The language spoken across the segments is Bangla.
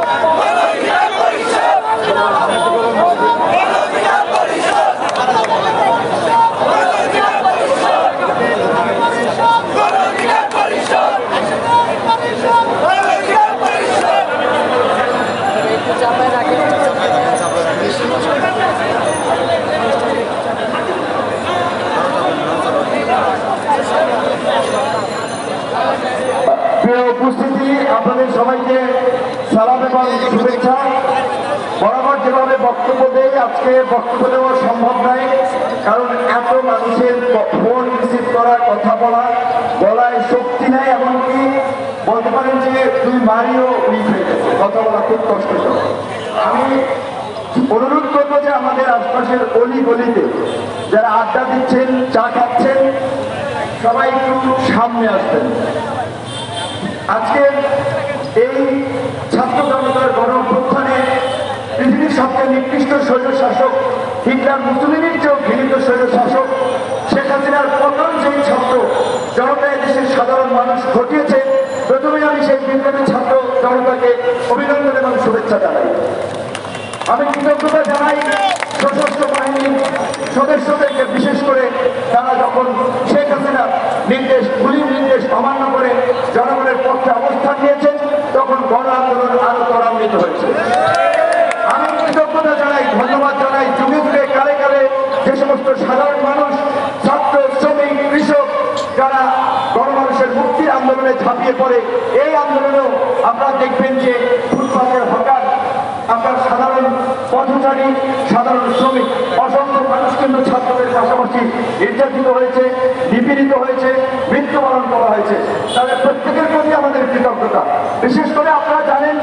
Oh, দেই বক্তব্য দেওয়া সম্ভব নয়, কারণ এত মানুষের ফোন রিসিভ করা, কথা বলা গলায় শক্তি নাই, এমনকি বলতে পারেন যে দুই মারিও কথা বলা খুব কষ্টকর আমি অনুরোধ করব যে আমাদের আশপাশের অলি গলিতে যারা আড্ডা দিচ্ছেন, চা খাচ্ছেন, সবাই একটু সামনে আসবেন। আজকের এই হিটলার মুসলিমের যে ঘৃণিত শৈল শাসক শেখ হাসিনার পতন যেই ছাত্র জনতা দেশের সাধারণ মানুষ ঘটিয়েছে, প্রথমে আমি সেই বিপ্লবী ছাত্র জনতাকে অভিনন্দন এবং শুভেচ্ছা জানাই। আমি কৃতজ্ঞতা জানাই সশস্ত্র বাহিনীর সদস্যদেরকে, বিশেষ করে তারা যখন শেখ হাসিনা নির্দেশ গুলির নির্দেশ অমান্য করে জনগণের পক্ষে অবস্থান নিয়েছেন তখন গণ আন্দোলন আরও ত্বরান্বিত হয়েছে আমি কৃতজ্ঞতা জানাই ধন্যবাদ জানাই যুগে যুগে কালে কালে যে সমস্ত সাধারণ মানুষ, ছাত্র, শ্রমিক, কৃষক যারা গণমানুষের মুক্তির আন্দোলনে ঝাঁপিয়ে পড়ে, এই আন্দোলনেও আপনারা দেখবেন যে ফুটপাতের হকার, আপনার সাধারণ পথচারী, সাধারণ শ্রমিক, অসংখ্য মানুষ কিন্তু ছাত্রদের পাশাপাশি নির্যাতিত হয়েছে, নিপীড়িত হয়েছে, মৃত্যুবরণ করা হয়েছে। তাদের প্রত্যেকের প্রতি আমাদের কৃতজ্ঞতা। বিশেষ করে আপনারা জানেন,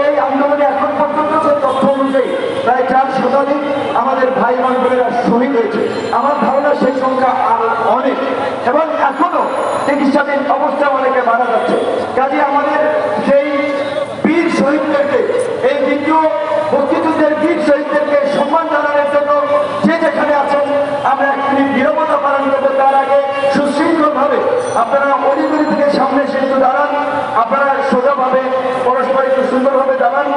এই আন্দোলনে এখন পর্যন্ত তথ্য অনুযায়ী প্রায় চার শতাধিক আমাদের ভাই বোনেরা শহীদ হয়েছে আমার ধারণা সেই সংখ্যা আরও অনেক। এবং এখনও চিকিৎসাধীন অবস্থায় অনেকে মারা যাচ্ছে। কাজে আমাদের সেই বীর শহীদদেরকে, এই দ্বিতীয় মুক্তিযুদ্ধের বীর শহীদদেরকে সম্মান জানানোর জন্য যে যেখানে আছেন, আমরা একটি নিরবতা পালন করব। তার আগে সুশৃঙ্খলভাবে আপনারা অলিগুলি থেকে সামনে এসে দাঁড়ান। আপনারা সোজাভাবে, পরস্পর একটু সুন্দরভাবে দাঁড়ান।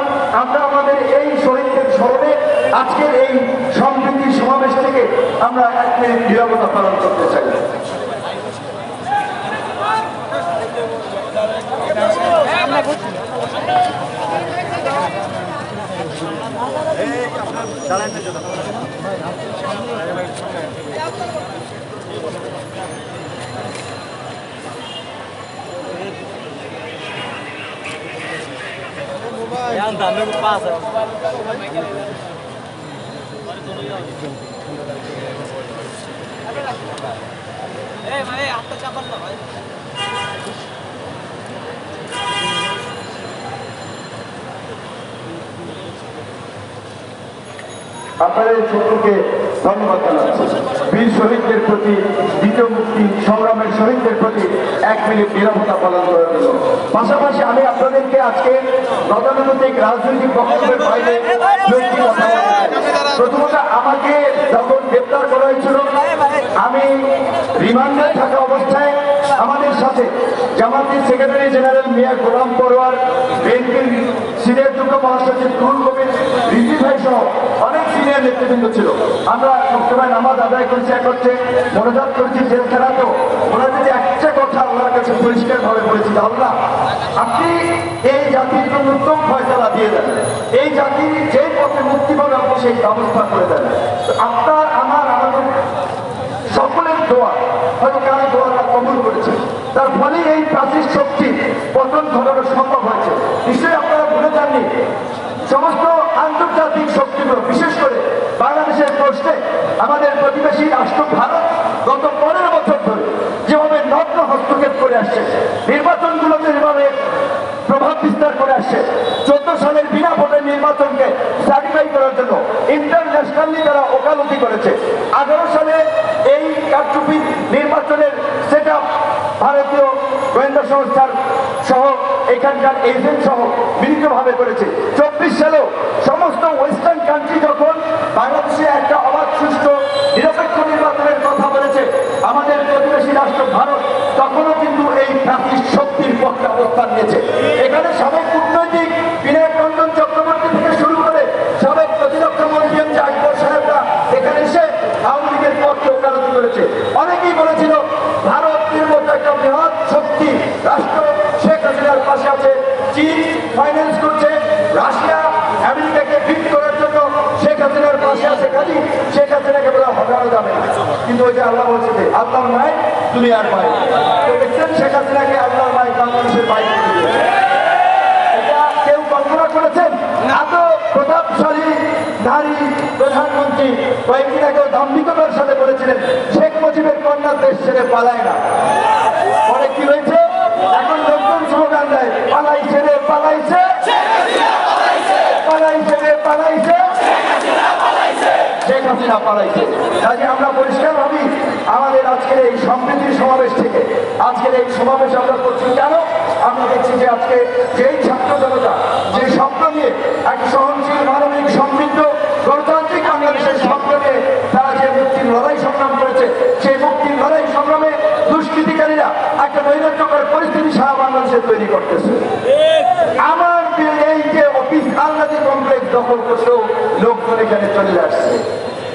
আমরা আমাদের এই শহীদদের স্মরণে আজকের এই সম্প্রীতি সমাবেশ থেকে আমরা এক মিনিট নিরবতা পালন করতে চাই। Yan dami ko pasa. Eh, ভাই হাতটা চাপান না ভাই আপনাদের শত্রুকে ধন্যবাদ জানাচ্ছি। বীর শহীদদের প্রতি দ্বিতীয় মুক্তি সংগ্রামের শহীদদের প্রতি এক মিনিট নিরাপত্তা পালন করার জন্য পাশাপাশি আমি আপনাদেরকে আজকে গতানুগতিক রাজনৈতিক বক্তব্যের বাইরে। প্রথমত, আমাকে যখন গ্রেপ্তার করা হয়েছিল, আমি রিমান্ডে থাকা অবস্থায় আমাদের সাথে জামাতের সেক্রেটারি জেনারেল মিয়া গোলাম পরোয়ার, বিএনপির সিনিয়র যুগ্ম মহাসচিব রুল কবির রিজি ভাই সহ সিনিয়র নেতৃবৃন্দ ছিল। আমরা সবসময় নামাজ আদায় করেছি, এক হচ্ছে মনোজাত করেছি তো ওনার যদি একটা কথা আল্লাহর কাছে পরিষ্কার ভাবে বলেছি আল্লাহ আপনি এই জাতির জন্য উত্তম ফয়সলা দিয়ে দেন। এই জাতির যে পথে মুক্তি পাবে, আপনি সেই ব্যবস্থা করে দেন। আপনার আমার আমাদের সকলের দোয়া হয়তো কারও দোয়াটা কবুল করেছে তার ফলে এই প্রাচীর শক্তি পতন ঘটানো সম্ভব হয়েছে নিশ্চয়ই আপনারা ভুলে যাননি সমস্ত আন্তর্জাতিক শক্তিগুলো বিশেষ করে বাংলাদেশের প্রশ্নে আমাদের প্রতিবেশী রাষ্ট্র ভারত গত পনেরো বছর ধরে যেভাবে নগ্ন হস্তক্ষেপ করে আসছে, নির্বাচনগুলোতে যেভাবে প্রভাব বিস্তার করে আসছে, চোদ্দ সালের বিনা ভোটের নির্বাচনকে সার্টিফাই করার জন্য ইন্টারন্যাশনালি তারা ওকালতি করেছে, আঠারো সালে এই কারচুপি নির্বাচনের সেট ভারতীয় গোয়েন্দা সংস্থার সহ এখানকার এজেন্ট সহ মিলিতভাবে করেছে। চব্বিশ সালেও সমস্ত ওয়েস্টার্ন কান্ট্রি যখন বাংলাদেশে একটা অবাধ সুষ্ঠু নিরপেক্ষ নির্বাচনের কথা বলেছে আমাদের প্রতিবেশী রাষ্ট্র ভারত। তখনও কিন্তু এই প্রাচীর শক্তির পক্ষে অবস্থান নিয়েছে। এখানে সাবেক কূটনৈতিক বিনয় রঞ্জন রাশিয়া আমেরিকাকে ফিট করার জন্য শেখ হাসিনার পাশে আছে কাজী শেখ হাসিনাকে বলে হটানো যাবে না কিন্তু ওই যে আল্লাহ বলছে যে আল্লাহর মায় দুনিয়ার মায় তো দেখছেন শেখ হাসিনাকে আল্লাহর মায় বাংলাদেশের দিয়েছে। এটা কেউ কল্পনা করেছেন? এত প্রতাপশালী নারী প্রধানমন্ত্রী কয়েকদিন আগেও দাম্ভিকতার সাথে বলেছিলেন শেখ মুজিবের কন্যা দেশ ছেড়ে পালায় না। পরে কি হয়েছে? এখন নতুন স্লোগান দেয় পালাইছে। রে পালাইছে। পালাইছে। রে পালাইছে। শেখ হাসিনা পালাইছে। কাজে আমরা পরিষ্কার আজকের এই সম্প্রীতির সমাবেশ থেকে, আজকের এই সমাবেশ আমরা করছি কেন? আমরা দেখছি যে আজকে যেই ছাত্র জনতা যে স্বপ্ন নিয়ে এক সহনশীল, মানবিক, সমৃদ্ধ, গণতান্ত্রিক বাংলাদেশের স্বপ্ন নিয়ে তারা যে মুক্তির লড়াই সংগ্রাম করেছে, সেই মুক্তির লড়াই সংগ্রামে দুষ্কৃতিকারীরা একটা নৈরাজ্যকর পরিস্থিতি সারা বাংলাদেশে তৈরি করতেছে। আমার এই যে অফিস আলনাদি কমপ্লেক্স দখল করতেও লোকজন এখানে চলে আসছে।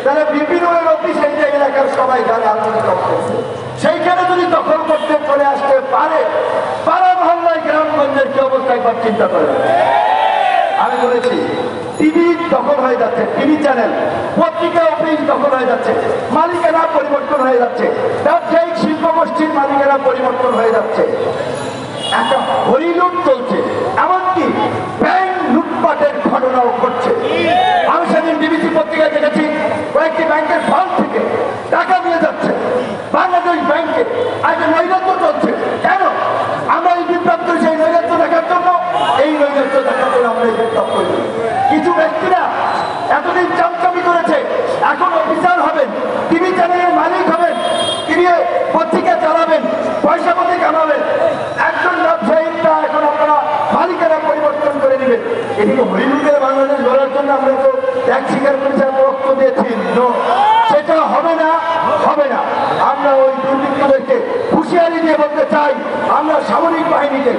তাহলে বিভিন্ন অফিস যে এলাকার সবাই জানে কমপ্লেক্স সেইখানে যদি দখল করতে চলে আসতে পারে, পাড়া মহল্লায় গ্রামগঞ্জের কি অবস্থা একবার চিন্তা করে আমি বলেছি, টিভি দখল হয়ে যাচ্ছে, টিভি চ্যানেল, পত্রিকা, অফিস দখল হয়ে যাচ্ছে, মালিকেরা পরিবর্তন হয়ে যাচ্ছে, ব্যবসায়িক শিল্প গোষ্ঠীর মালিকেরা পরিবর্তন হয়ে যাচ্ছে। একটা হরিলুট চলছে, এমনকি ব্যাংক লুটপাটের ঘটনাও ঘটছে আমি সেদিন বিবিসি পত্রিকায় দেখেছি কয়েকটি ব্যাংকের ফল থেকে টাকা নিয়ে যাচ্ছে বাংলাদেশ ব্যাংকে আজ নৈরাত্য চলছে কেন আমরা এই বিপ্লব সেই নৈরাত্য দেখার জন্য নৈরাত্য দেখার জন্য আমরা বিপ্লব করি। কিছু ব্যক্তিরা এতদিন চামচামি করেছে, এখন অফিসার হবেন টিভি চ্যানেলের মালিক হবেন, তিনি পত্রিকা চালাবেন, পয়সা পাতি কামাবেন। একজন ব্যবসায়ীরা এখন আপনারা মালিকেরা পরিবর্তন করে নেবেন। এদিকে হরিলুটের বাংলাদেশ গড়ার জন্য আমরা তো ত্যাগ স্বীকার করেছি আমরা রক্ত দিয়েছি সেটা হবে না হবে না। আমরা ওই দুর্বৃত্তদেরকে হুঁশিয়ারি দিয়ে বলতে চাই আমরা সামরিক বাহিনীকে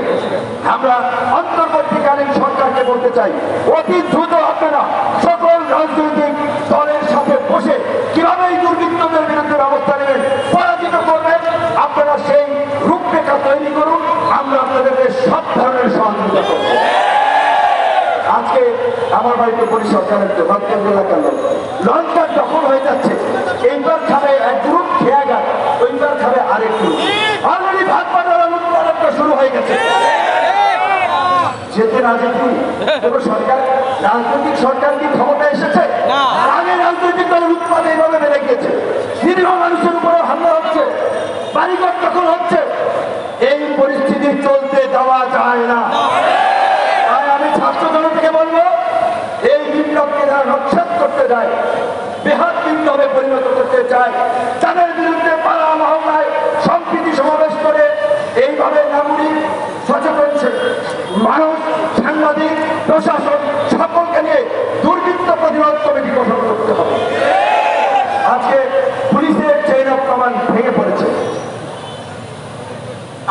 আমরা অন্তর্বর্তীকালীন সরকারকে বলতে চাই, অতি দ্রুত আপনারা সকল রাজনৈতিক দলের সাথে বসে কীভাবে এই দুর্বৃত্তদের বিরুদ্ধে ব্যবস্থা নেবেন, পরাজিত করবেন, আপনারা সেই রূপরেখা তৈরি করুন, আমরা আপনাদেরকে সব ধরনের সহযোগিতা করব। আজকে আমার বাড়িতে পরিষদ তো ভক্তের এলাকার লোক গেছে। যেতে না যেতে কোনো সরকার রাজনৈতিক সরকার কি ক্ষমতা এসেছে? আগে রাজনৈতিক দলের উৎপাদ এইভাবে বেড়ে গিয়েছে। নিরীহ মানুষের উপরে হামলা হচ্ছে। বাড়িঘর দখল হচ্ছে। এই পরিস্থিতি চলতে দেওয়া যায় না। তাই আমি ছাত্র জনতাকে বলব এই বিপ্লবকে যারা নকশাত করতে যায় বৃহৎ বিপ্লবে পরিণত করতে চায় তাদের বিরুদ্ধে পাড়া মহল্লায় সম্প্রীতি সমাবেশ করে এইভাবে নাগরিক সচেতন ছে- মানুষ সাংবাদিক প্রশাসন সকলকে নিয়ে দুর্বৃত্ত প্রতিরোধ কমিটি গঠন করতে হবে আজকে পুলিশের চেইন অফ কমান্ড ভেঙে পড়েছে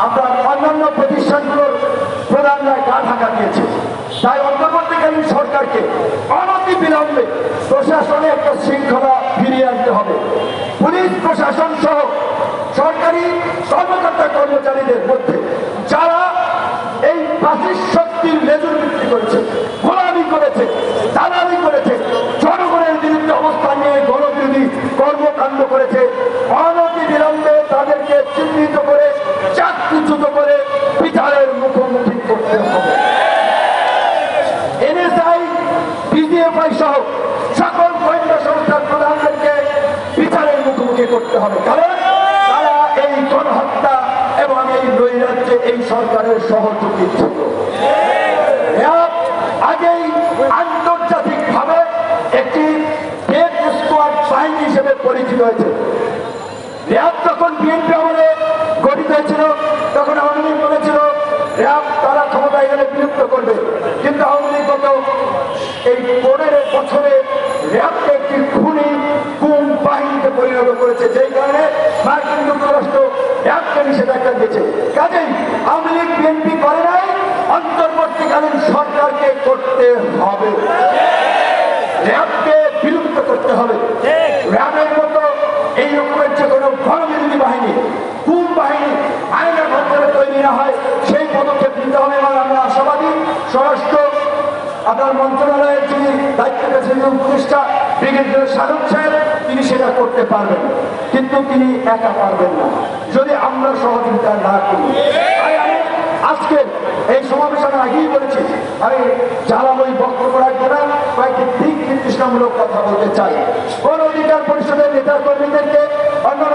আমরা অন্যান্য প্রতিষ্ঠানগুলোর প্রধানরা গা ঢাকা দিয়েছে। তাই অন্তর্বর্তীকালীন সরকারকে অনতি বিলম্বে প্রশাসনে একটা শৃঙ্খলা ফিরিয়ে আনতে হবে। পুলিশ, প্রশাসন সহ সরকারি কর্মকর্তা কর্মচারীদের মধ্যে যারা এই পাশের শক্তির লেজুর বৃদ্ধি করেছে গোলামি করেছে দালালি করেছে জনগণের বিরুদ্ধে অবস্থান নিয়ে গণবিরোধী কর্মকাণ্ড করেছে অনতি বিলম্বে তাদেরকে চিহ্নিত করে চাকরিচ্যুত করে বিচারের মুখোমুখি করতে হবে এনএসআই বিজিএফআই সহ সকল গোয়েন্দা সংস্থার প্রধানদেরকে বিচারের মুখোমুখি করতে হবে। কারণ তারা এই গণহত্যা এবং এই নৈরাজ্যে এই সরকারের সহযোগী ছিল। আগেই একটি স্কোয়াড বাহিনী হিসেবে পরিচিত হয়েছে। যখন বিএনপি আমলে গঠিত হয়েছিল তখন আওয়ামী লীগ বলেছিল র্যাব তারা ক্ষমতায় গেলে বিলুপ্ত করবে কিন্তু আওয়ামী লীগ গত এই পনেরো বছরে র্যাবকে একটি খুনি কুম বাহিনীতে পরিণত করেছে, যেই কারণে মার্কিন যুক্তরাষ্ট্র র্যাবকে নিষেধাজ্ঞা দিয়েছে। কাজেই আওয়ামী লীগ, বিএনপি করে নাই, অন্তর্বর্তীকালীন সরকারকে করতে হবে। বিলুপ্ত করতে হবে। র্যাবের মতো এই রকমের যে কোনো গণবিরোধী বাহিনী কুম বাহিনী, আইনের ভেতরে তৈরি না হয়, সেই পদক্ষেপ নিতে হবে এবং আমরা আশাবাদী। স্বরাষ্ট্র আপনার মন্ত্রণালয়ের যিনি দায়িত্ব পেয়েছেন উপদেষ্টা, ব্রিগেডিয়ার সাধক সাহেব তিনি সেটা করতে পারবেন কিন্তু তিনি একা পারবেন না। যদি আমরা সহযোগিতা না করি আজকে এই সমাবেশ আমি আগেই বলেছি আমি যারা ওই বক্তব্য রাখবে না কয়েকটি দিক নির্দেশনামূলক কথা বলতে চাই। কোন অধিকার পরিষদের নেতা কর্মীদেরকে অন্যান্য